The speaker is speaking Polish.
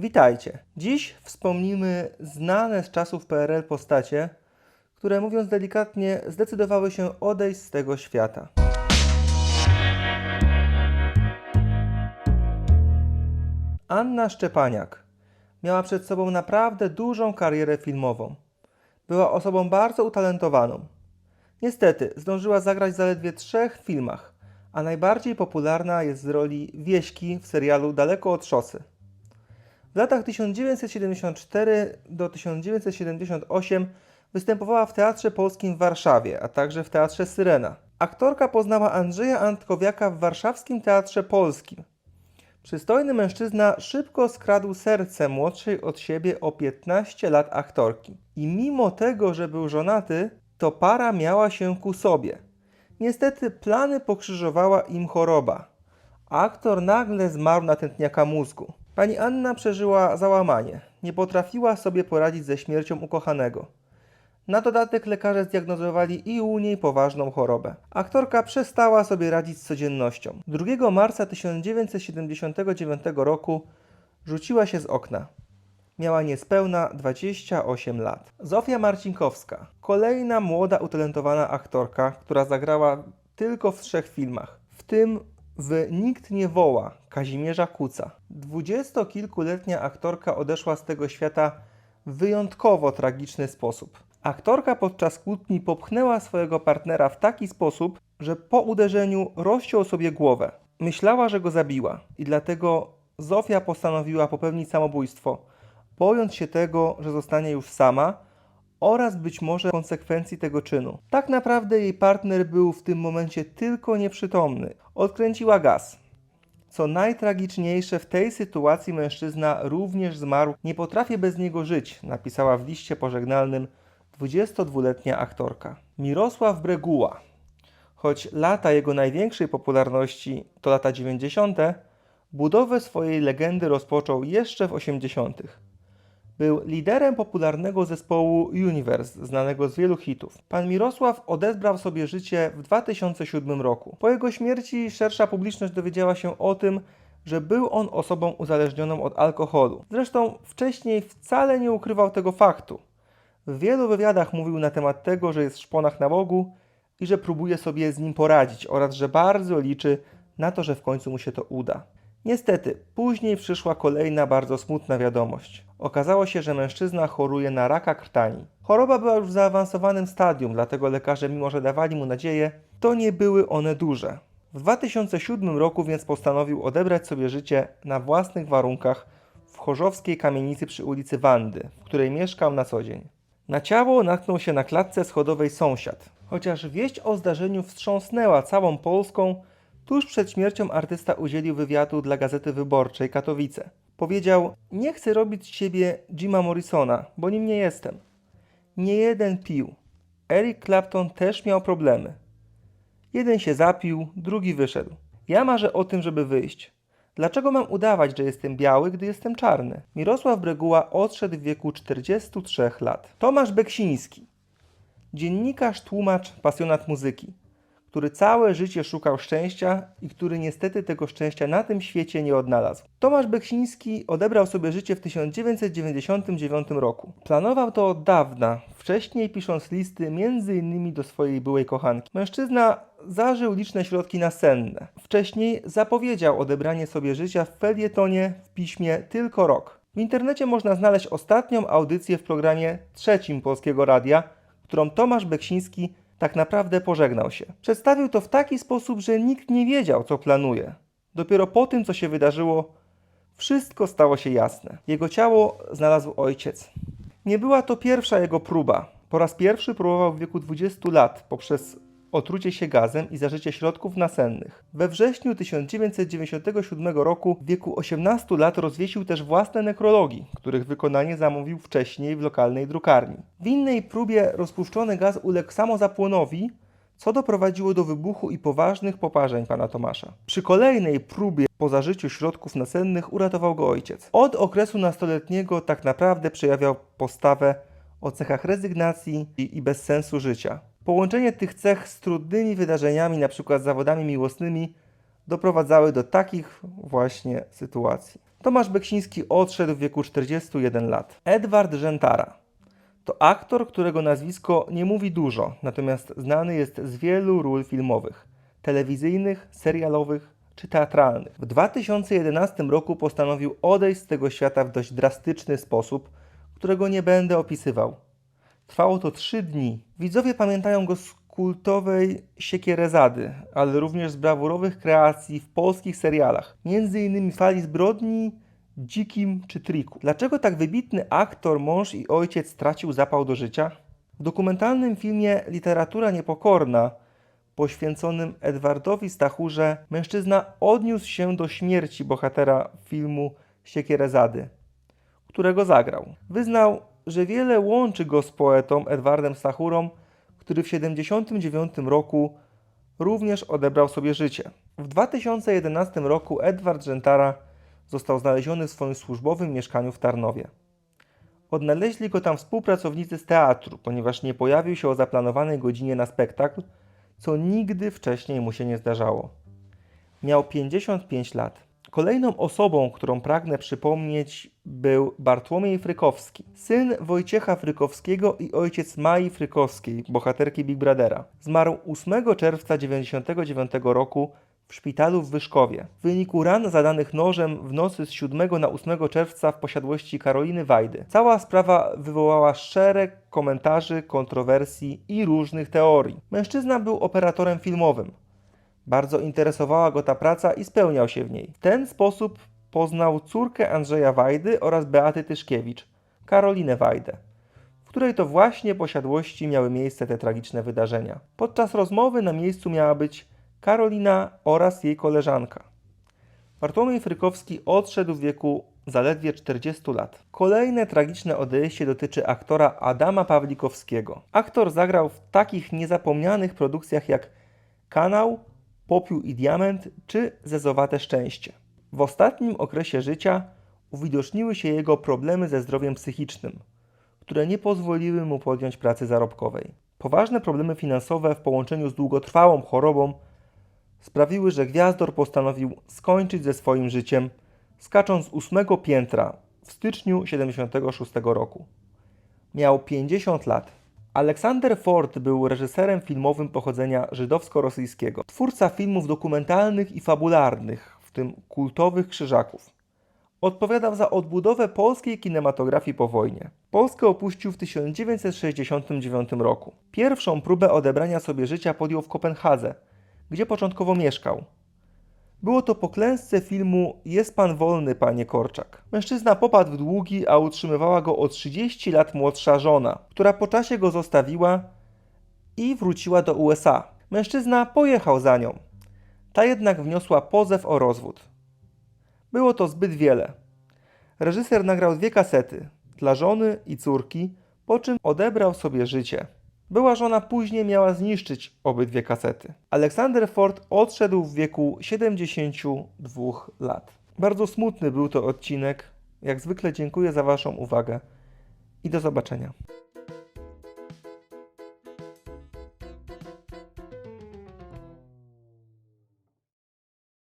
Witajcie. Dziś wspomnimy znane z czasów PRL postacie, które mówiąc delikatnie zdecydowały się odejść z tego świata. Anna Szczepaniak miała przed sobą naprawdę dużą karierę filmową. Była osobą bardzo utalentowaną. Niestety, zdążyła zagrać zaledwie trzech filmach, a najbardziej popularna jest z roli Wieśki w serialu Daleko od szosy. W latach 1974 do 1978 występowała w Teatrze Polskim w Warszawie, a także w Teatrze Syrena. Aktorka poznała Andrzeja Antkowiaka w Warszawskim Teatrze Polskim. Przystojny mężczyzna szybko skradł serce młodszej od siebie o 15 lat aktorki. I mimo tego, że był żonaty, to para miała się ku sobie. Niestety plany pokrzyżowała im choroba. Aktor nagle zmarł na tętniaka mózgu. Pani Anna przeżyła załamanie. Nie potrafiła sobie poradzić ze śmiercią ukochanego. Na dodatek lekarze zdiagnozowali i u niej poważną chorobę. Aktorka przestała sobie radzić z codziennością. 2 marca 1979 roku rzuciła się z okna. Miała niespełna 28 lat. Zofia Marcinkowska, kolejna młoda, utalentowana aktorka, która zagrała tylko w trzech filmach, w tym w Nikt nie woła Kazimierza Kuca. Dwudziestokilkuletnia aktorka odeszła z tego świata w wyjątkowo tragiczny sposób. Aktorka podczas kłótni popchnęła swojego partnera w taki sposób, że po uderzeniu rozciął sobie głowę. Myślała, że go zabiła i dlatego Zofia postanowiła popełnić samobójstwo, bojąc się tego, że zostanie już sama oraz być może konsekwencji tego czynu. Tak naprawdę jej partner był w tym momencie tylko nieprzytomny. Odkręciła gaz. Co najtragiczniejsze, w tej sytuacji mężczyzna również zmarł. Nie potrafię bez niego żyć, napisała w liście pożegnalnym 22-letnia aktorka. Mirosław Breguła. Choć lata jego największej popularności to lata 90., budowę swojej legendy rozpoczął jeszcze w 80. Był liderem popularnego zespołu Universe, znanego z wielu hitów. Pan Mirosław odebrał sobie życie w 2007 roku. Po jego śmierci szersza publiczność dowiedziała się o tym, że był on osobą uzależnioną od alkoholu. Zresztą wcześniej wcale nie ukrywał tego faktu. W wielu wywiadach mówił na temat tego, że jest w szponach na Bogu i że próbuje sobie z nim poradzić oraz że bardzo liczy na to, że w końcu mu się to uda. Niestety, później przyszła kolejna bardzo smutna wiadomość. Okazało się, że mężczyzna choruje na raka krtani. Choroba była już w zaawansowanym stadium, dlatego lekarze, mimo że dawali mu nadzieję, to nie były one duże. W 2007 roku więc postanowił odebrać sobie życie na własnych warunkach w chorzowskiej kamienicy przy ulicy Wandy, w której mieszkał na co dzień. Na ciało natknął się na klatce schodowej sąsiad. Chociaż wieść o zdarzeniu wstrząsnęła całą Polską, tuż przed śmiercią artysta udzielił wywiadu dla Gazety Wyborczej Katowice. Powiedział: Nie chcę robić z siebie Jima Morrisona, bo nim nie jestem. Nie jeden pił. Eric Clapton też miał problemy. Jeden się zapił, drugi wyszedł. Ja marzę o tym, żeby wyjść. Dlaczego mam udawać, że jestem biały, gdy jestem czarny? Mirosław Breguła odszedł w wieku 43 lat. Tomasz Beksiński, dziennikarz, tłumacz, pasjonat muzyki, który całe życie szukał szczęścia i który niestety tego szczęścia na tym świecie nie odnalazł. Tomasz Beksiński odebrał sobie życie w 1999 roku. Planował to od dawna, wcześniej pisząc listy m.in. do swojej byłej kochanki. Mężczyzna zażył liczne środki nasenne. Wcześniej zapowiedział odebranie sobie życia w felietonie w piśmie Tylko Rok. W internecie można znaleźć ostatnią audycję w programie trzecim Polskiego Radia, którą Tomasz Beksiński tak naprawdę pożegnał się. Przedstawił to w taki sposób, że nikt nie wiedział, co planuje. Dopiero po tym, co się wydarzyło, wszystko stało się jasne. Jego ciało znalazł ojciec. Nie była to pierwsza jego próba. Po raz pierwszy próbował w wieku 20 lat poprzez otrucie się gazem i zażycie środków nasennych. We wrześniu 1997 roku w wieku 18 lat rozwiesił też własne nekrologi, których wykonanie zamówił wcześniej w lokalnej drukarni. W innej próbie rozpuszczony gaz uległ samozapłonowi, co doprowadziło do wybuchu i poważnych poparzeń pana Tomasza. Przy kolejnej próbie po zażyciu środków nasennych uratował go ojciec. Od okresu nastoletniego tak naprawdę przejawiał postawę o cechach rezygnacji i, bezsensu życia. Połączenie tych cech z trudnymi wydarzeniami, np. zawodami miłosnymi, doprowadzały do takich właśnie sytuacji. Tomasz Beksiński odszedł w wieku 41 lat. Edward Rzętara to aktor, którego nazwisko nie mówi dużo, natomiast znany jest z wielu ról filmowych, telewizyjnych, serialowych czy teatralnych. W 2011 roku postanowił odejść z tego świata w dość drastyczny sposób, którego nie będę opisywał. Trwało to trzy dni. Widzowie pamiętają go z kultowej Siekierezady, ale również z brawurowych kreacji w polskich serialach, innymi Fali Zbrodni, Dzikim czy Triku. Dlaczego tak wybitny aktor, mąż i ojciec stracił zapał do życia? W dokumentalnym filmie Literatura Niepokorna, poświęconym Edwardowi Stachurze, mężczyzna odniósł się do śmierci bohatera filmu Siekierezady, którego zagrał. Wyznał, że wiele łączy go z poetą Edwardem Stachurą, który w 1979 roku również odebrał sobie życie. W 2011 roku Edward Rzętara został znaleziony w swoim służbowym mieszkaniu w Tarnowie. Odnaleźli go tam współpracownicy z teatru, ponieważ nie pojawił się o zaplanowanej godzinie na spektakl, co nigdy wcześniej mu się nie zdarzało. Miał 55 lat. Kolejną osobą, którą pragnę przypomnieć, był Bartłomiej Frykowski, syn Wojciecha Frykowskiego i ojciec Mai Frykowskiej, bohaterki Big Brothera. Zmarł 8 czerwca 1999 roku w szpitalu w Wyszkowie. W wyniku ran zadanych nożem w nocy z 7 na 8 czerwca w posiadłości Karoliny Wajdy. Cała sprawa wywołała szereg komentarzy, kontrowersji i różnych teorii. Mężczyzna był operatorem filmowym. Bardzo interesowała go ta praca i spełniał się w niej. W ten sposób poznał córkę Andrzeja Wajdy oraz Beaty Tyszkiewicz, Karolinę Wajdę, w której to właśnie posiadłości miały miejsce te tragiczne wydarzenia. Podczas rozmowy na miejscu miała być Karolina oraz jej koleżanka. Bartłomiej Frykowski odszedł w wieku zaledwie 40 lat. Kolejne tragiczne odejście dotyczy aktora Adama Pawlikowskiego. Aktor zagrał w takich niezapomnianych produkcjach jak Kanał, Popiół i Diament czy Zezowate Szczęście. W ostatnim okresie życia uwidoczniły się jego problemy ze zdrowiem psychicznym, które nie pozwoliły mu podjąć pracy zarobkowej. Poważne problemy finansowe w połączeniu z długotrwałą chorobą sprawiły, że Gwiazdor postanowił skończyć ze swoim życiem, skacząc z ósmego piętra w styczniu 76 roku. Miał 50 lat. Aleksander Ford był reżyserem filmowym pochodzenia żydowsko-rosyjskiego, twórca filmów dokumentalnych i fabularnych, w tym kultowych Krzyżaków. Odpowiadał za odbudowę polskiej kinematografii po wojnie. Polskę opuścił w 1969 roku. Pierwszą próbę odebrania sobie życia podjął w Kopenhadze, gdzie początkowo mieszkał. Było to po klęsce filmu Jest pan wolny, panie Korczak. Mężczyzna popadł w długi, a utrzymywała go o 30 lat młodsza żona, która po czasie go zostawiła i wróciła do USA. Mężczyzna pojechał za nią. Ta jednak wniosła pozew o rozwód. Było to zbyt wiele. Reżyser nagrał dwie kasety dla żony i córki, po czym odebrał sobie życie. Była żona później miała zniszczyć obydwie kasety. Aleksander Ford odszedł w wieku 72 lat. Bardzo smutny był to odcinek. Jak zwykle dziękuję za Waszą uwagę i do zobaczenia.